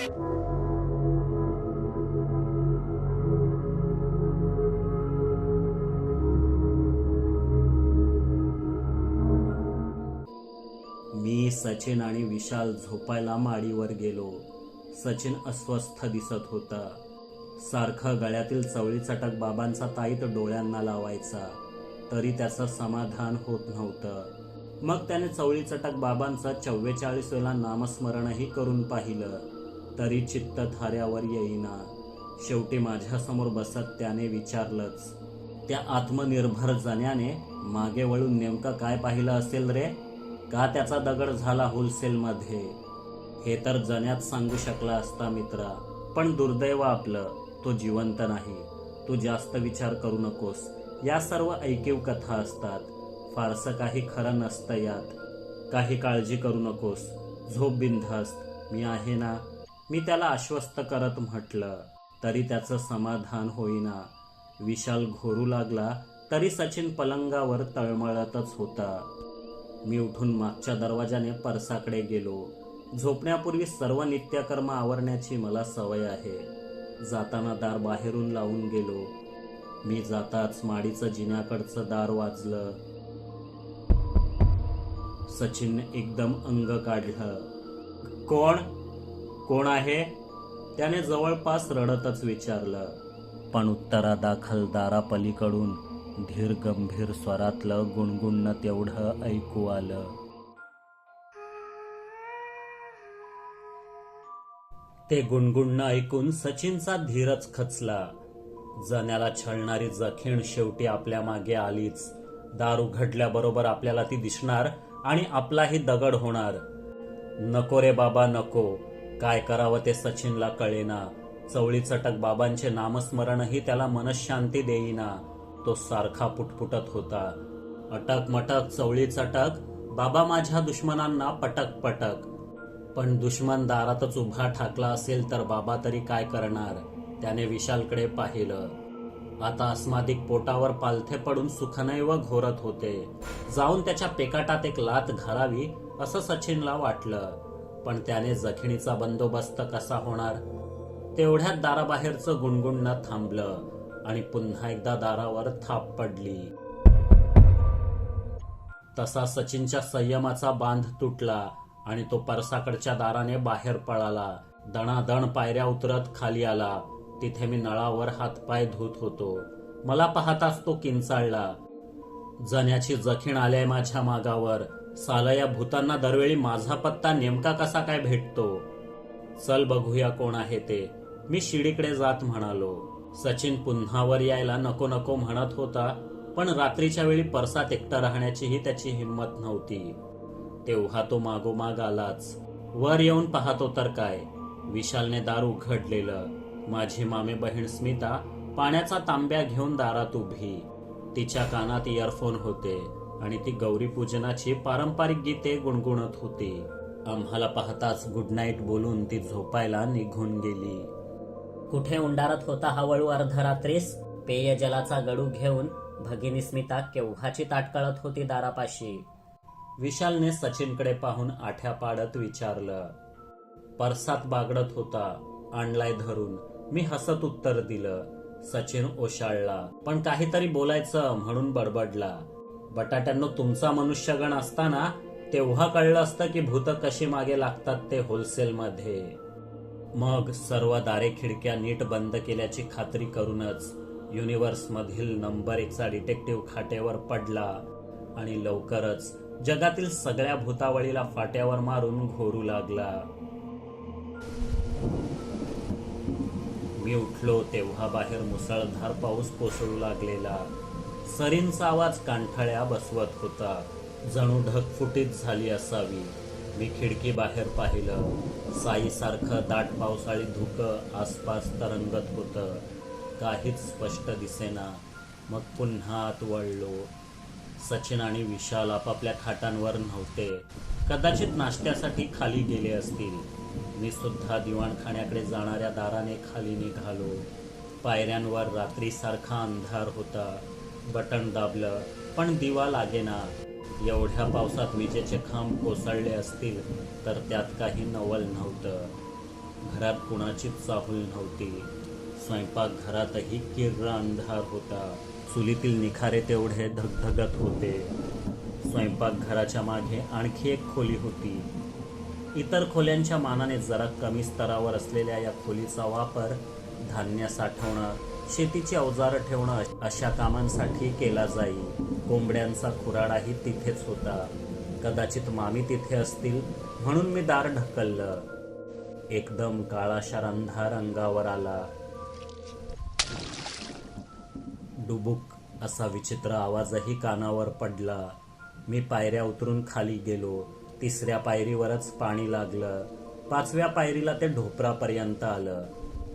मी सचिन आणि विशाल झोपायला माडीवर गेलो. सचिन अस्वस्थ दिसत होता. सारखा गळ्यातील चवळी चटक बाबांचा ताईत डोळ्यांना लावायचा. तरी त्याचं समाधान होत नव्हतं. मग त्याने चवळी चटक बाबांचं चव्वेचाळीस वेळा नामस्मरणही करून पाहिलं. तरी चित्त थाऱ्यावर येईना. शेवटी माझ्यासमोर बसत त्याने विचारलंच त्या आत्मनिर्भर जण्याने मागे वळून नेमकं काय पाहिलं असेल रे? का त्याचा दगड झाला होलसेलमध्ये? हे तर जण्यात सांगू शकला असता मित्रा पण दुर्दैव आपलं तो जिवंत नाही. तू जास्त विचार करू नकोस. या सर्व ऐकीव कथा असतात. फारसं काही खरं नसतं यात. काही काळजी करू नकोस. झोप बिनधास्त. मी आहे ना? मी त्याला आश्वस्त करत म्हटलं तरी त्याचं समाधान होईना. विशाल घोरू लागला तरी सचिन पलंगावर तळमळतच होता. मी उठून मागच्या दरवाजाने परसाकडे गेलो. झोपण्यापूर्वी सर्व नित्यकर्म आवरण्याची मला सवय आहे. जाताना दार बाहेरून लावून गेलो. मी जाताच माडीचं जिन्याकडचं दार वाजलं. सचिनने एकदम अंग काढलं. कोण? कोण आहे? त्याने जवळपास रडतच विचारलं. पण उत्तरादाखल दारापलीकडून धीर गंभीर स्वरातलं गुणगुणणं तेवढं ऐकू आलं. ते गुणगुणणं ऐकून सचिनचा धीरच खचला. जण्याला छळणारी जखीण शेवटी आपल्या मागे आलीच. दार उघडल्याबरोबर आपल्याला ती दिसणार आणि आपलाही दगड होणार. नको रे बाबा नको. काय करावं ते सचिनला कळेना. चवळी चटक बाबांचे नामस्मरणही त्याला मनशांती देईना. तो सारखा पुटपुटत होता. अटक मटक चवळी चटक बाबा माझ्या दुश्मनांना पटक पटक. पण दुश्मन दारातच उभा ठाकला असेल तर बाबा तरी काय करणार? त्याने विशालकडे पाहिलं. आता अस्मादिक पोटावर पालथे पडून सुखनैव घोरत होते. जाऊन त्याच्या पेकाटात एक लात घालावी असं सचिनला वाटलं. पण त्याने जखिणीचा बंदोबस्त कसा होणार? तेवढ्यात दाराबाहेरचं गुणगुणणं थांबलं आणि पुन्हा एकदा दारावर थाप पडली. तसा सचिनच्या संयमाचा बांध तुटला आणि तो परसाकडच्या दाराने बाहेर पळाला. दणादण पायऱ्या उतरत खाली आला. तिथे मी नळावर हातपाय धुत होतो. मला पाहताच तो किंचाळला. जण्याची जखीण आल्याय माझ्या मागावर. साल या भूतांना दरवेळी माझा पत्ता नेमका कसा काय भेटतो? चल बघूया कोण आहे ते. मी शिडीकडे जात म्हणालो. सचिन पुन्हा वर यायला नको नको म्हणत होता पण रात्रीच्या वेळी परसात एकटा राहण्याचीही त्याची हिंमत नव्हती. तेव्हा तो मागोमाग आलाच. वर येऊन पाहतो तर काय. विशालने दार उघडलेलं. माझी मामे बहीण स्मिता पाण्याचा तांब्या घेऊन दारात उभी. तिच्या कानात इयरफोन होते. आणि ती गौरी पूजनाची पारंपरिक गीते गुणगुणत होती. आम्हाला पाहताच गुड नाईट बोलून ती झोपायला निघून गेली. कुठे उंडारत होता हवळू अर्धरात्रीस? पेयजलाचा गडू घेऊन भगिनी स्मिता केव्हाची ताटकळत होती दारापाशी? विशालने सचिनकडे पाहून आठ्या पाडत विचारलं. परसात बागडत होता आणलाय धरून. मी हसत उत्तर दिलं. सचिन ओशाळला. पण काहीतरी बोलायचं म्हणून बडबडला. बटाट्यांनो तुमचा मनुष्यगण असताना तेव्हा कळलं असतं की भूत कशी मागे लागतात ते होलसेलमध्ये. मग सर्व दारे खिडक्या नीट बंद केल्याची खात्री करूनच युनिव्हर्स मधील नंबर एकचा डिटेक्टिव्ह खाट्यावर पडला आणि लवकरच जगातील सगळ्या भूतावळीला फाट्यावर मारून घोरू लागला. मी उठलो तेव्हा बाहेर मुसळधार पाऊस कोसळू लागलेला. सरींचा आवाज कांठाळ्या बसवत होता. जणू ढगफुटीत झाली असावी. मी खिडकी बाहेर पाहिलं. साईसारखं दाट पावसाळी धुकं आसपास तरंगत होतं. काहीच स्पष्ट दिसेना. मग पुन्हा आत वळलो. सचिन आणि विशाल आपापल्या खाटांवर नव्हते. कदाचित नाश्त्यासाठी खाली गेले असतील. मी सुद्धा दिवाणखान्याकडे जाणाऱ्या दाराने खाली निघालो. पायऱ्यांवर रात्रीसारखा अंधार होता. बटन दाबलं पण दिवा लागेना. एवढ्या पावसात विजेचे खांब कोसळले असतील तर त्यात काही नवल नव्हतं. घरात कुणाचीच चाहूल नव्हती. स्वयंपाक घरातही किर्र अंधार होता. चुलीतील निखारे तेवढे धगधगत होते. स्वयंपाकघराच्या मागे आणखी एक खोली होती. इतर खोल्यांच्या मानाने जरा कमी स्तरावर असलेल्या या खोलीचा वापर धान्य साठवणं शेतीची अवजारं ठेवणं अशा कामांसाठी केला जाई कोंबड्यांचा खुराडाही तिथेच होता. कदाचित मामी तिथे असतील म्हणून मी दार ढकललं. एकदम काळाशार अंधार अंगावर आला. डुबुक असा विचित्र आवाजही कानावर पडला. मी पायऱ्या उतरून खाली गेलो. तिसऱ्या पायरीवरच पाणी लागलं. पाचव्या पायरीला ते ढोपरापर्यंत आलं.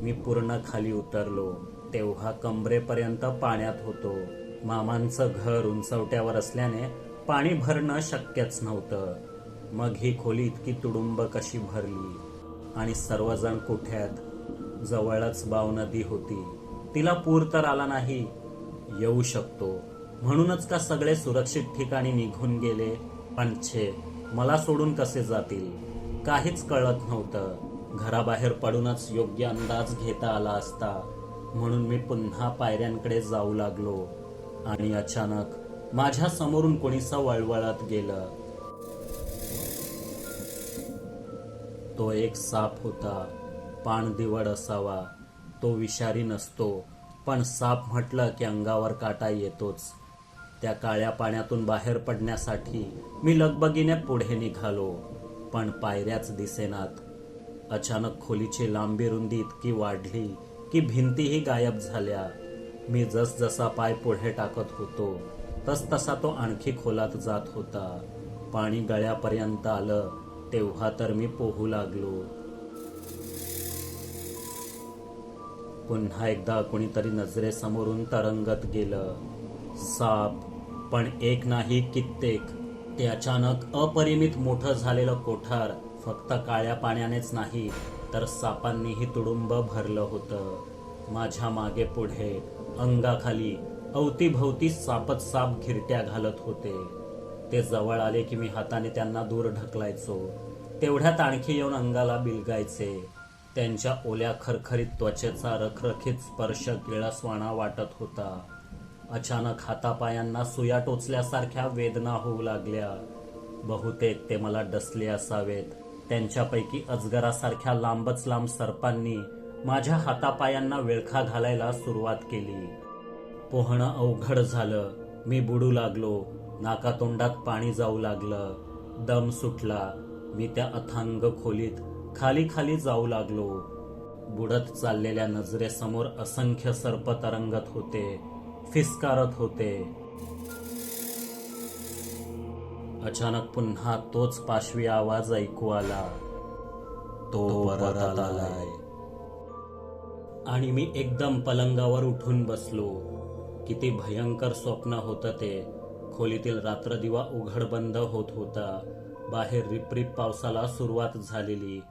मी पूर्ण खाली उतरलो. तेव्हा कंबरेपर्यंत पाण्यात होतो. मामांचं घर उंचवट्यावर असल्याने पाणी भरणं शक्यच नव्हतं. मग ही खोली इतकी तुडुंब कशी भरली? आणि सर्वजण कुठ्यात? जवळच बाव नदी होती. तिला पूर तर आला नाही. येऊ शकतो. म्हणूनच का सगळे सुरक्षित ठिकाणी निघून गेले? पण छे मला सोडून कसे जातील? काहीच कळत नव्हतं. घराबाहेर पडूनच योग्य अंदाज घेता आला असता. म्हणून मी पुन्हा पायऱ्यांकडे जाऊ लागलो आणि अचानक माझ्या समोरून कोणीसा वळवळत गेलं. तो एक साप होता पाणदिवड असावा तो विषारी नसतो पण साप म्हटलं की अंगावर काटा येतोच. त्या काळ्या पाण्यातून बाहेर पडण्यासाठी मी लगबगीने पुढे निघालो पण पायऱ्याच दिसेनात. अचानक खोलीची लांबी रुंदी इतकी वाढली की भिंतीही गायब झाल्या. मी जसजसा पाय पुढे टाकत होतो तस तसा तो आणखी खोलात जात होता. पाणी गळ्यापर्यंत आलं तेव्हा तर मी पोहू लागलो. पुन्हा एकदा कुणीतरी नजरेसमोरून तरंगत गेलं. साप पण एक नाही कित्येक. ते अचानक अपरिमित मोठं झालेलं कोठार फक्त काळ्या पाण्यानेच नाही तर सापांनीही तुडुंब भरलं होतं. माझ्या मागे पुढे अंगाखाली अवतीभवती सापच साप घिरट्या घालत होते. ते जवळ आले की मी हाताने त्यांना दूर ढकलायचो. तेवढ्यात आणखी येऊन अंगाला बिलगायचे. त्यांच्या ओल्या खरखरीत त्वचेचा रखरखीत स्पर्श किळसवाणा वाटत होता. अचानक हातापायांना सुया टोचल्यासारख्या वेदना होऊ लागल्या. बहुतेक ते मला डसले असावेत. त्यांच्यापैकी अजगरासारख्या लांबच लांब सर्पांनी माझ्या हातापायांना विळखा घालायला सुरुवात केली. पोहणं अवघड झालं. मी बुडू लागलो. नाकातोंडात पाणी जाऊ लागलं. दम सुटला. मी त्या अथांग खोलीत खाली खाली जाऊ लागलो. बुडत चाललेल्या नजरेसमोर असंख्य सर्प तरंगत होते. फिसकारत होते. अचानक पुन्हा तोच पाशवी आवाज ऐकू आला. तो परत आलाय. आणि मी एकदम पलंगावर उठून बसलो. किती भयंकर स्वप्न होतं ते. खोलीतील रात्रदिवा उघड बंद होत होता. बाहेर रिपरिप पावसाला सुरुवात झालेली.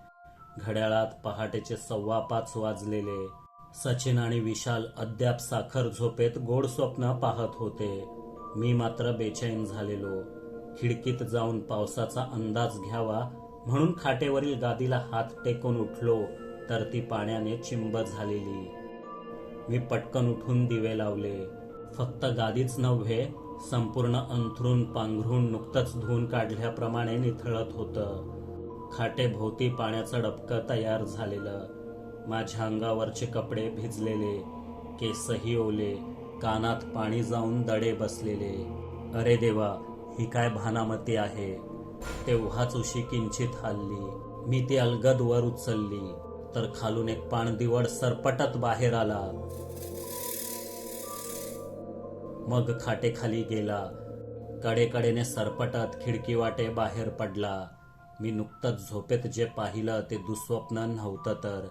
घड्याळात पहाटेचे सव्वा पाच वाजलेले. सचिन आणि विशाल अद्याप साखर झोपेत गोड स्वप्न पाहत होते. मी मात्र बेचैन झालेलो. खिडकीत जाऊन पावसाचा अंदाज घ्यावा म्हणून खाटेवरील गादीला हात टेकून उठलो तर ती पाण्याने चिंब झालेली. मी पटकन उठून दिवे लावले. फक्त गादीच नव्हे संपूर्ण अंथरून पांघरून नुकतंच धुवून काढल्याप्रमाणे निथळत होतं. खाटेभोवती पाण्याचं डबकं तयार झालेलं. माझ्या अंगावरचे कपडे भिजलेले केसही ओले कानात पाणी जाऊन दडे बसलेले. अरे देवा ही काय भानामती आहे? तेव्हाच उशी किंचित हल्ली. मी ती अलगद वर उचलली. तर खालून एक पाणदिवड सरपटत बाहेर आला. मग खाटेखाली गेला. कडेकडेने सरपटत खिडकी वाटे बाहेर पडला. मी नुकतंच झोपेत जे पाहिलं ते दुःस्वप्न नव्हतं तर.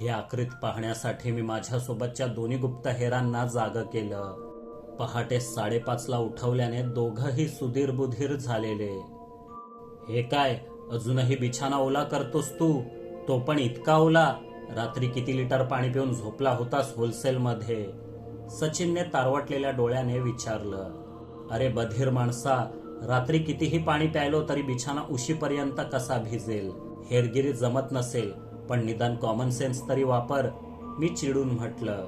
हे आकृत पाहण्यासाठी मी माझ्यासोबतच्या दोन्ही गुप्तहेरांना जाग केलं. पहाटे साडेपाचला उठवल्याने दोघंही सुधीर बुधीर झालेले. हे काय अजूनही बिछाना ओला करतोस तू? तो पण इतका ओला? रात्री किती लिटर पाणी पिऊन झोपला होतास होलसेलमध्ये? सचिनने तारवटलेल्या डोळ्याने विचारलं. अरे बधीर माणसा रात्री कितीही पाणी प्यायलो तरी बिछाना उशीपर्यंत कसा भिजेल? हेरगिरी जमत नसेल पण निदान कॉमन सेन्स तरी वापर मी चिडून म्हटलं.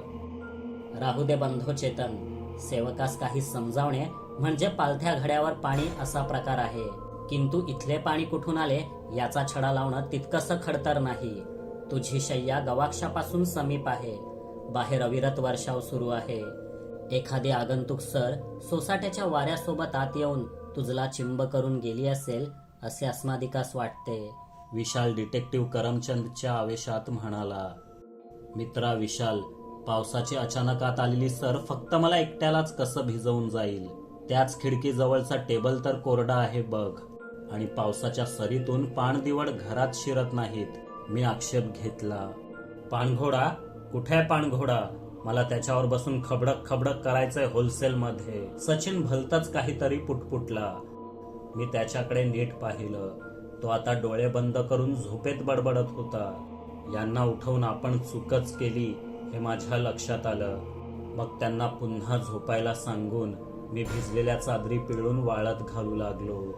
राहू दे बंधो चेतन सेवकास काही समजावणे म्हणजे पालथ्या घड्यावर पाणी असा प्रकार आहे. किंतु इथले पाणी कुठून आले याचा छडा लावणं तितकंसं खडतर नाही. तुझी शय्या गवाक्षापासून समीप आहे. बाहेर अविरत वर्षाव सुरू आहे. एखादी आगंतुक सर सोसाट्याच्या वाऱ्यासोबत आत येऊन तुझला चिंब करून गेली असेल असे अस्मादिकास वाटते. विशाल डिटेक्टिव्ह करमचंदच्या आवेशात म्हणाला मित्रा विशाल पावसाची अचानक आत आलेली सर फक्त मला एकट्यालाच कसं भिजवून जाईल? त्याच खिडकीजवळचा टेबल तर कोरडा आहे बघ. आणि पावसाच्या सरीतून पाणदिवड घरात शिरत नाहीत. मी आक्षेप घेतला. पाणघोडा? कुठे आहे पाणघोडा? मला त्याच्यावर बसून खबडक खबडक करायचंय होलसेल मध्ये सचिन भलतच काहीतरी पुटपुटला. मी त्याच्याकडे नीट पाहिलं. तो आता डोळे बंद करून झोपेत बडबडत होता. यांना उठवून आपण चूकच केली. हे माझ्या लक्षात आलं. मग त्यांना पुन्हा झोपायला सांगून मी भिजलेल्या चादरी पिळून वाळत घालू लागलो.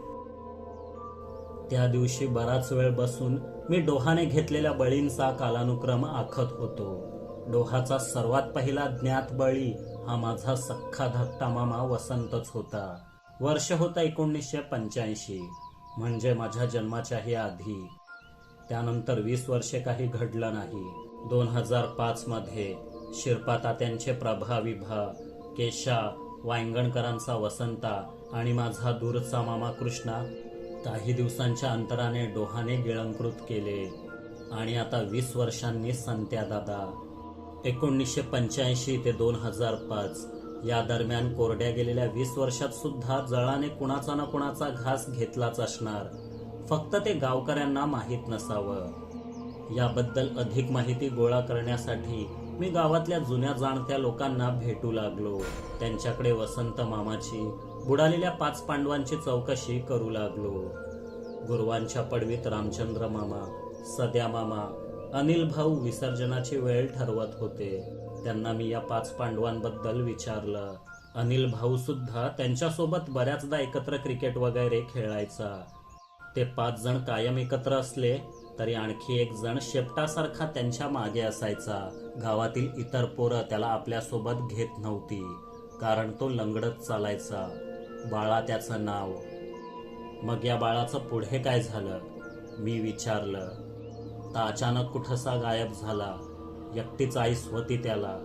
त्या दिवशी बराच वेळ बसून मी डोहाने घेतलेल्या बळींचा कालानुक्रम आखत होतो. डोहाचा सर्वात पहिला ज्ञात बळी हा माझा सख्खा धाकटा मामा वसंतच होता. वर्ष होता एकोणीसशे पंच्याऐंशी. म्हणजे माझ्या जन्माच्याही आधी. त्यानंतर वीस वर्षे काही घडलं नाही. दोन हजार पाचमध्ये शिरपा तात्यांचे प्रभा विभा केशा वायंगणकरांचा वसंता आणि माझा दूरचा मामा कृष्णा काही दिवसांच्या अंतराने डोहाने गिळंकृत केले. आणि आता वीस वर्षांनी संत्या दादा. एकोणीसशे पंच्याऐंशी ते दोन हजार पाच या दरम्यान कोरड्या गेलेल्या वीस वर्षात सुद्धा जळाने कुणाचा ना कुणाचा घास घेतलाच असणार. फक्त ते गावकऱ्यांना माहीत नसावं. याबद्दल अधिक माहिती गोळा करण्यासाठी मी गावातल्या जुन्या जाणत्या लोकांना भेटू लागलो. त्यांच्याकडे वसंत मामाची बुडालेल्या पाच पांडवांची चौकशी करू लागलो. गुरुवांच्या पडवीत रामचंद्र मामा सद्या मामा अनिल भाऊ विसर्जनाची वेळ ठरवत होते. त्यांना मी या पाच पांडवांबद्दल विचारलं. अनिल भाऊ सुद्धा त्यांच्यासोबत बऱ्याचदा एकत्र क्रिकेट वगैरे खेळायचा. ते पाच जण कायम एकत्र असले तरी आणखी एक जण शेपटासारखा त्यांच्या मागे असायचा. गावातील इतर पोरं त्याला आपल्यासोबत घेत नव्हती कारण तो लंगडत चालायचा. बाळा त्याचं नाव. मग या बाळाचं पुढे काय झालं? मी विचारलं. तर अचानक कुठंसा गायब झाला. एकटीच आईस होती त्याला.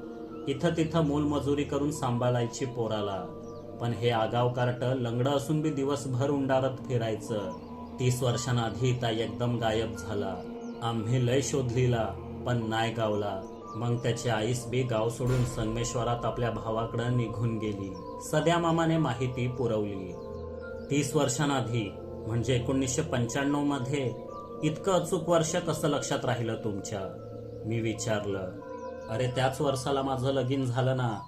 इथं तिथं मोलमजुरी करून सांभाळायची पोराला. पण हे आगाव कार्ट लंगडं असून बी दिवसभर उंडारत फिरायचं. तीस वर्षांआधी ता एकदम गायब झाला. आम्ही लय शोधलीला पण नाही गावला. मग त्याची आईस बी गाव सोडून संगमेश्वरात आपल्या भावाकडे निघून गेली. सध्या मामाने माहिती पुरवली. तीस वर्षांआधी म्हणजे एकोणीसशे पंच्याण्णवमध्ये इतकं अचूक वर्ष कसं लक्षात राहिलं तुमच्या? मी विचारलं. अरे त्याच वर्षाला माझं लगीन झालं ना.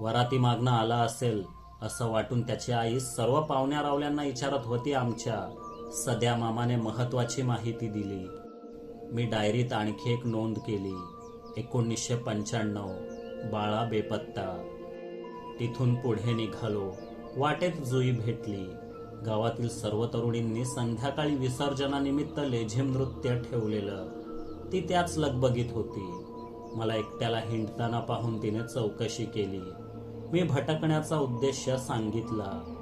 वराती मागणं आला असेल असं वाटून त्याची आई सर्व पाहुण्या रावल्यांना विचारत होती आमच्या. सध्या मामाने महत्त्वाची माहिती दिली. मी डायरीत आणखी एक नोंद केली. एकोणीसशे पंच्याण्णव बाळा बेपत्ता. तिथून पुढे निघालो. वाटेत जुई भेटली. गावातील सर्व तरुणींनी संध्याकाळी विसर्जनानिमित्त लेझिम नृत्य ठेवलेलं. ती त्याच लगबगीत होती. मला एकट्याला हिंडताना पाहून तिने चौकशी केली. मी भटकण्याचा उद्देश सांगितला.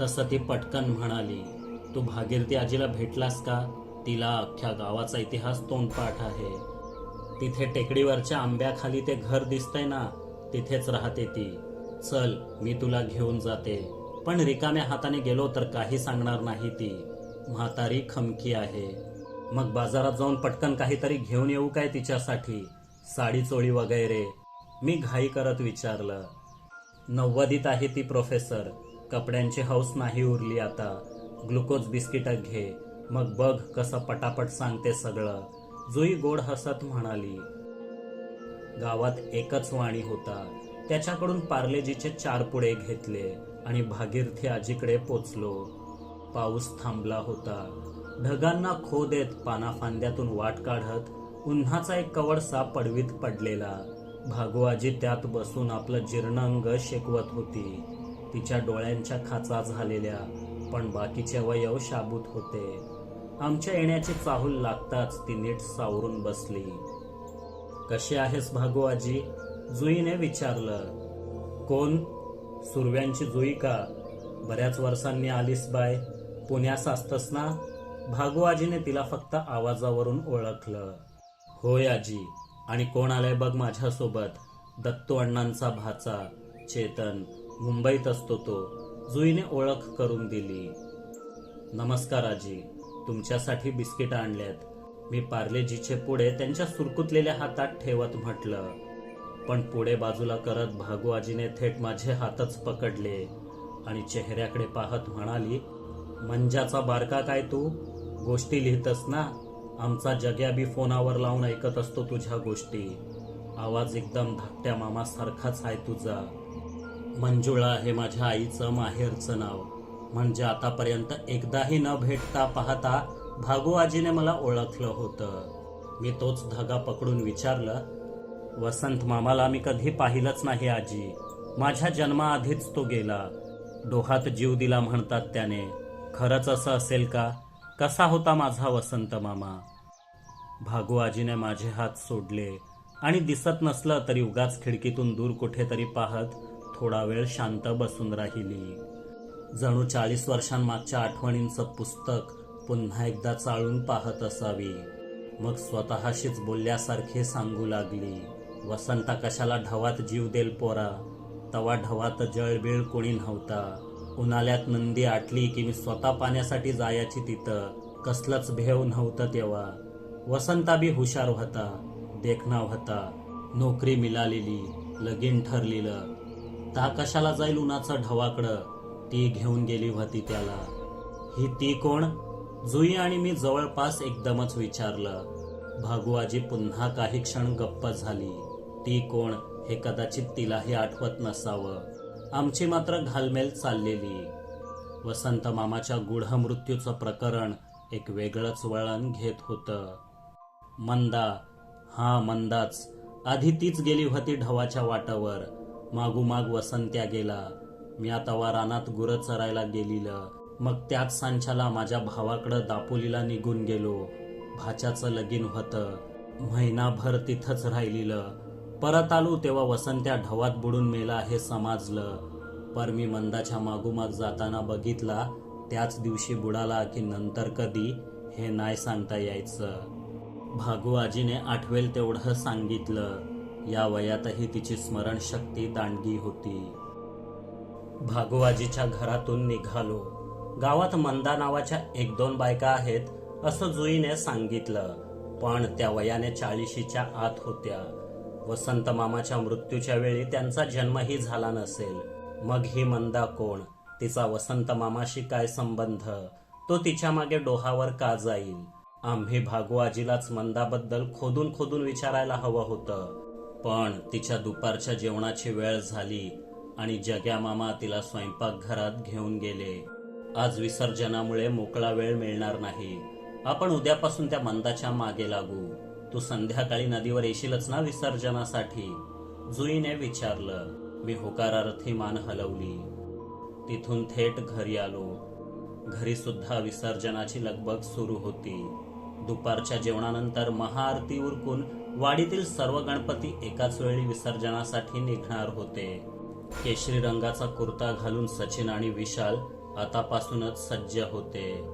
तसं ती पटकन म्हणाली तू भागीरथी आजीला भेटलास का? तिला अख्ख्या गावाचा इतिहास तोंडपाठ आहे. तिथे टेकडीवरच्या आंब्याखाली ते घर दिसतंय ना तिथेच राहते ती. चल मी तुला घेऊन जाते. पण रिकाम्या हाताने गेलो तर काही सांगणार नाही ती. म्हातारी खमकी आहे. मग बाजारात जाऊन पटकन काहीतरी घेऊन येऊ काय तिच्यासाठी? साडी चोळी वगैरे. मी घाई करत विचारलं. नव्वदीत आहे ती प्रोफेसर. कपड्यांची हौस नाही उरली आता. ग्लुकोज बिस्किट घे. मग बघ कसं पटापट सांगते सगळं. जुई गोड हसत म्हणाली. गावात एकच वाणी होता. त्याच्याकडून पार्लेजीचे चार पुडे घेतले आणि भागीरथी आजीकडे पोचलो. पाऊस थांबला होता. ढगांना खो देत पानाफांद्यातून वाट काढत उन्हाचा एक कवडसा पडवीत पडलेला. भागोआजी त्यात बसून आपलं जीर्ण अंग शेकवत होती. तिच्या डोळ्यांच्या खाचा झालेल्या पण बाकीचे अवयव शाबूत होते. आमच्या येण्याची चाहूल लागताच ती नीट सावरून बसली. कशी आहेस भागू आजी? जुईने विचारलं. कोण? सुरव्यांची जुई का? बऱ्याच वर्षांनी आलीस बाय. पुण्यास असतस ना? भागू आजीने तिला फक्त आवाजावरून ओळखलं. होय आजी. आणि कोण आलाय बघ माझ्यासोबत? दत्तू अण्णांचा भाचा चेतन. मुंबईत असतो तो. जुईने ओळख करून दिली. नमस्कार आजी तुमच्यासाठी बिस्किट आणल्यात मी पार्लेजीचे पुढे त्यांच्या सुरकुतलेल्या हातात ठेवत म्हटलं. पण पुढे बाजूला करत भागू आजीने थेट माझे हातच पकडले आणि चेहऱ्याकडे पाहत म्हणाली मंजाचा बारका काय तू? गोष्टी लिहितस ना? आमचा जग्या बी फोनावर लावून ऐकत असतो तुझ्या गोष्टी. आवाज एकदम धाकट्या मामासारखाच आहे तुझा. मंजुळा हे माझ्या आईचं माहेरचं नाव. म्हणजे आतापर्यंत एकदाही न भेटता पाहता भागू आजीने मला ओळखलं होतं. मी तोच धागा पकडून विचारलं वसंत मामाला मी कधी पाहिलंच नाही आजी. माझ्या जन्माआधीच तो गेला. डोहात जीव दिला म्हणतात त्याने. खरंच असं असेल का? कसा होता माझा वसंत मामा? भागू आजीने माझे हात सोडले आणि दिसत नसलं तरी उगाच खिडकीतून दूर कुठेतरी पाहत थोडा वेळ शांत बसून राहिली. जणू चाळीस वर्षांमागच्या आठवणींचं पुस्तक पुन्हा एकदा चाळून पाहत असावी. मग स्वतःशीच बोलल्यासारखे सांगू लागली वसंता कशाला ढवात जीव देल पोरा? तवा ढवात जळबीळ कोणी नव्हता उन्हाळ्यात नंदी आटली की मी स्वतः पाण्यासाठी जायची तिथं. कसलंच भेव नव्हतं तेव्हा. वसंता बी हुशार होता देखणा होता. नोकरी मिळालेली लगीन ठरलेलं. ता कशाला जाईल उन्हाचा ढवाकडं? ती घेऊन गेली होती त्याला. ही ती कोण? जुई आणि मी जवळपास एकदमच विचारलं. भागुआजी पुन्हा काही क्षण गप्प झाली. ती कोण? हे कदाचित तिलाही आठवत नसावं. आमची मात्र घालमेल चाललेली. वसंत मामाच्या गुढ मृत्यूचं प्रकरण एक वेगळंच वळण घेत होतं. मंदा हा मंदाच. आधी तीच गेली होती ढवाच्या वाटावर. मागोमाग वसंत्या गेला. मी आता वा रानात गुरं चरायला गेलीलं. मग त्याच सांच्याला माझ्या भावाकडं दापोलीला निघून गेलो. भाच्याचं लगीन होतं. महिनाभर तिथंच राहिलेलं. परत आलो तेव्हा वसंत्या ढवात बुडून मेला हे समाजलं. पर मी मंदाच्या मागोमाग जाताना बघितला त्याच दिवशी बुडाला की नंतर कधी हे नाही सांगता यायचं. भागू आजीने आठवेल तेवढं सांगितलं. या वयातही तिची स्मरणशक्ती दांडगी होती. भागवाजीच्या घरातून निघालो. गावात मंदा नावाच्या एक दोन बायका आहेत असं जुईने सांगितलं. पण त्या वयाने चाळीशीच्या आत होत्या. वसंत मामाच्या मृत्यूच्या वेळी त्यांचा जन्मही झाला नसेल. मग ही मंदा कोण? तिचा वसंत मामाशी काय संबंध? तो तिच्यामागे डोहावर का जाईल? आम्ही भागुआजीलाच मंदाबद्दल खोदून खोदून विचारायला हवं होतं. पण तिच्या दुपारच्या जेवणाची वेळ झाली आणि जग्या मामा तिला स्वयंपाकघरात घेऊन गेले. आज विसर्जनामुळे मोकळा वेळ मिळणार नाही. आपण उद्यापासून त्या मंदाच्या मागे लागू. तू संध्याकाळी नदीवर येशीलच ना विसर्जनासाठी? जुईने विचारलं. मी होकारार्थी मान हलवली. तिथून थेट घरी आलो. घरी सुद्धा विसर्जनाची लगबग सुरू होती. दुपारच्या जेवणानंतर महाआरती उरकून वाडीतील सर्व गणपती एकाच वेळी विसर्जनासाठी निघणार होते. केशरी रंगाचा कुर्ता घालून सचिन आणि विशाल आतापासूनच सज्ज होते.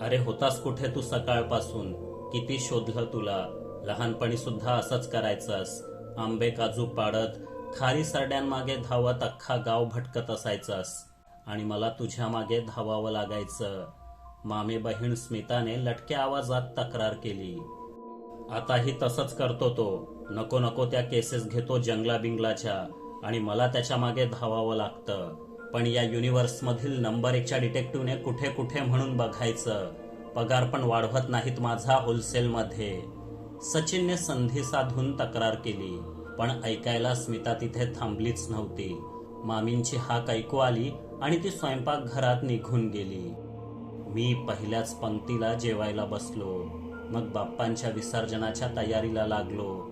अरे होतास कुठे तू सकाळपासून? किती शोधलं तुला? लहानपणी सुद्धा असंच करायचंस. आंबे काजू पाडत खारी सरड्यांमागे धावत अख्खा गाव भटकत असायचंस. आणि मला तुझ्या मागे धावावं लागायचं. मामे बहीण स्मिताने लटक्या आवाजात तक्रार केली. आताही तसंच करतो तो. नको नको त्या केसेस घेतो जंगला बिंगलाच्या आणि मला त्याच्यामागे धावावं लागतं. पण या युनिव्हर्स मधील नंबर एकच्या डिटेक्टिव्हने कुठे कुठे म्हणून बघायचं? पगार पण वाढवत नाहीत माझा होलसेल मध्ये. सचिनने संधी साधून तक्रार केली. पण ऐकायला स्मिता तिथे थांबलीच नव्हती. मामींची हाक ऐकू आली आणि ती स्वयंपाकघरात निघून गेली. मी पहिल्याच पंक्तीला जेवायला बसलो. मग बाप्पांच्या विसर्जनाच्या तयारीला लागलो.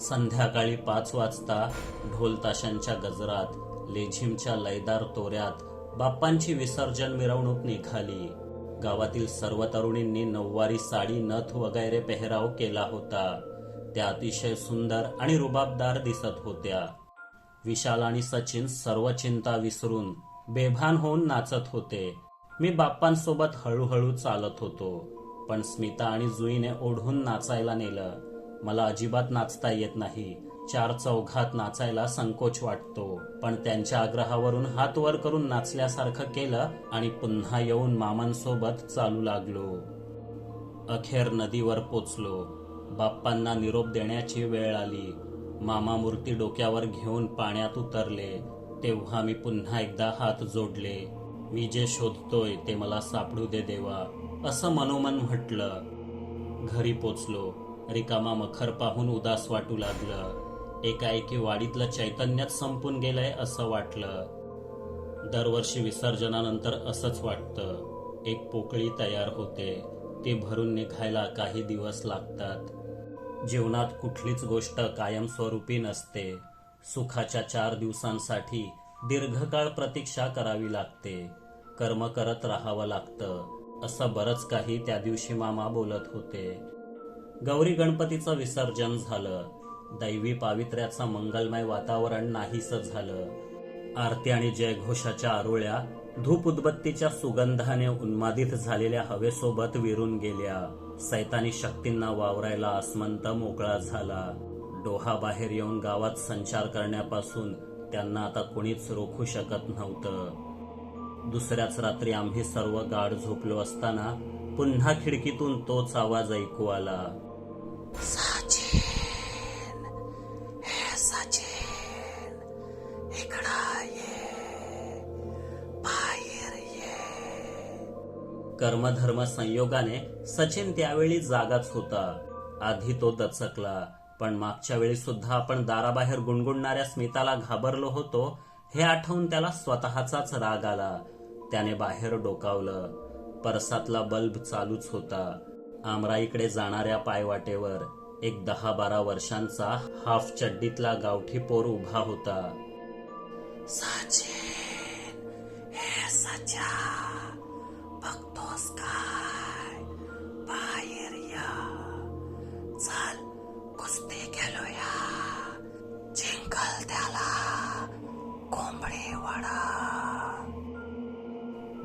संध्याकाळी पाच वाजता ढोलताशांच्या गजरात लेझिमच्या लयदार तोऱ्यात बाप्पांची विसर्जन मिरवणूक निघाली. गावातील सर्व तरुणींनी नऊवारी साडी नथ वगैरे पेहराव केला होता. त्या अतिशय सुंदर आणि रुबाबदार दिसत होत्या. विशाल आणि सचिन सर्व चिंता विसरून बेभान होऊन नाचत होते. मी बाप्पांसोबत हळूहळू चालत होतो. पण स्मिता आणि जुईने ओढून नाचायला नेलं. मला अजिबात नाचता येत नाही. चार चौघात नाचायला संकोच वाटतो. पण त्यांच्या आग्रहावरून हात वर करून नाचल्यासारखं केलं आणि पुन्हा येऊन मामांसोबत चालू लागलो. अखेर नदीवर पोचलो. बाप्पांना निरोप देण्याची वेळ आली. मामा मूर्ती डोक्यावर घेऊन पाण्यात उतरले. तेव्हा मी पुन्हा एकदा हात जोडले. मी जे शोधतोय ते मला सापडू दे देवा. असं मनोमन म्हटलं. घरी पोचलो. रिकामा मखर पाहून उदास वाटू लागलं. एकाएकी वाडीतलं चैतन्यात संपून गेलंय असं वाटलं. दरवर्षी विसर्जनानंतर असंच वाटतं. एक पोकळी तयार होते. ती भरून निघायला काही दिवस लागतात. जीवनात कुठलीच गोष्ट कायमस्वरूपी नसते. सुखाच्या चार दिवसांसाठी दीर्घकाळ प्रतीक्षा करावी लागते. कर्म करत राहावं लागतं. असं बरंच काही त्या दिवशी मामा बोलत होते. गौरी गणपतीचं विसर्जन झालं. दैवी पावित्र्याचं मंगलमय वातावरण नाहीस झालं. आरती आणि जयघोषाच्या आरोळ्या धूप उदबत्तीच्या सुगंधाने उन्मादित झालेल्या हवेसोबत विरून गेल्या. सैतानी शक्तींना वावरायला आसमंत मोकळा झाला. डोहा बाहेर येऊन गावात संचार करण्यापासून त्यांना आता कोणीच रोखू शकत नव्हतं. दुसऱ्याच रात्री आम्ही सर्व गाढ झोपलो असताना पुन्हा खिडकीतून तोच आवाज ऐकू आला. कर्मधर्म संयोगाने सचिन त्यावेळी जागाच होता. आधी तो दचकला पण मागच्या वेळी सुद्धा आपण दाराबाहेर गुणगुणणाऱ्या स्मिताला घाबरलो होतो हे आठवून त्याला स्वतःचाच राग आला. त्याने बाहेर डोकावलं. परसातला बल्ब चालूच होता. आमराईकडे जाणाऱ्या पायवाटेवर एक दहा बारा वर्षांचा हाफ चड्डीतला गावठी पोर उभा होता. सचिन हे सचा बघतोस काय? बाहेर या. चल कुस्ती खेळूया. जिंकल त्याला.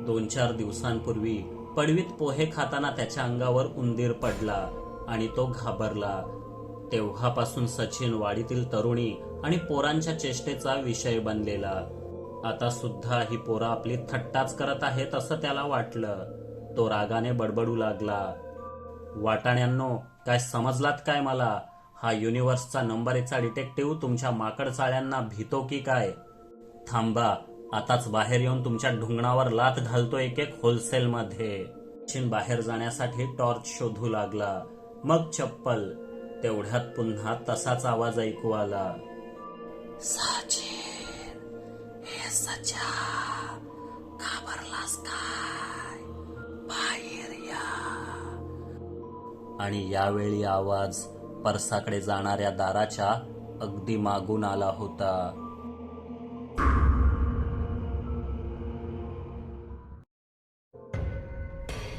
दोन चार दिवसांपूर्वी पडवीत पोहे खाताना त्याच्या अंगावर उंदीर पडला आणि तो घाबरला. तेव्हापासून सचिन वाडीतील तरुणी आणि पोरांच्या चेष्टेचा विषय बनलेला. आता सुद्धा ही पोरं आपली थट्टाच करत आहेत असं त्याला वाटलं. तो रागाने बडबडू लागला. वाटाण्यांनो काय समजलात काय मला? हा युनिव्हर्सचा नंबरेचा डिटेक्टिव्ह तुमच्या माकड चाळ्यांना भीतो की काय? थांबा. आताच बाहेर येऊन तुमच्या ढुंगणावर लात घालतो एक एक होलसेल मध्ये सचिन बाहेर जाण्यासाठी टॉर्च शोधू लागला. मग चप्पल. तेवढ्यात पुन्हा तसाच आवाज ऐकू आला. हे सचा घाबरलास काय? बाहेर या. आणि यावेळी आवाज परसाकडे जाणाऱ्या दाराच्या अगदी मागून आला होता.